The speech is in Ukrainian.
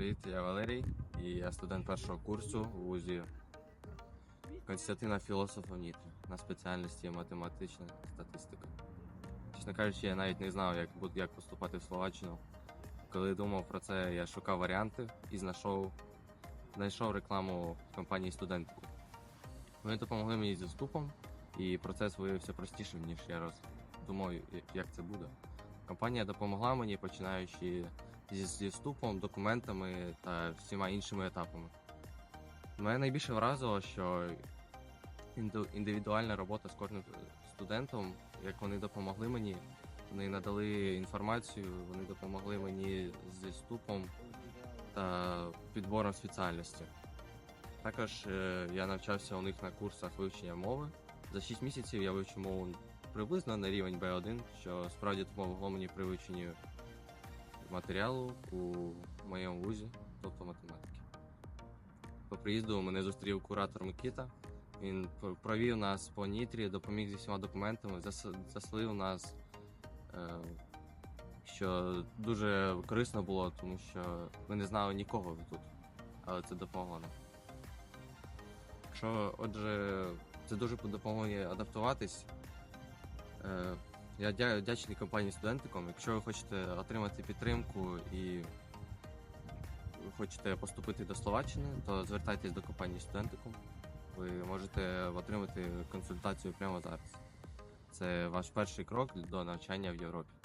Привіт, я Валерій, і я студент першого курсу у вузі Константина Філософа Нітрі на спеціальності математична статистика. Чесно кажучи, я навіть не знав, як, як поступати в Словаччину. Коли думав про це, я шукав варіанти і знайшов, знайшов рекламу компанії студентів. Вони допомогли мені зі вступом, і процес виявився простішим, ніж я роз... думав, як це буде. Компанія допомогла мені, починаючи зі, вступом, документами та всіма іншими етапами. Мене найбільше вразило, що індивідуальна робота з кожним студентом, як вони допомогли мені, вони надали інформацію, вони допомогли мені зі вступом та підбором спеціальності. Також е, я навчався у них на курсах вивчення мови. За 6 місяців я вивчив мову приблизно на рівень B1, що справді допомогло мені при вивченні матеріалу у моєму вузі, тобто математики. По приїзду мене зустрів куратор Микита. Він провів нас по Нітрі, допоміг зі всіма документами, зас- заслив нас, е, що дуже корисно було, тому що ми не знали нікого тут, але це допомогло нам. Якщо, отже, це дуже допомогло адаптуватись. Я дя- вдячний компанії студентиком. Якщо ви хочете отримати підтримку і хочете поступити до Словаччини, то звертайтесь до компанії студентиком. Ви можете отримати консультацію прямо зараз. Це ваш перший крок до навчання в Європі.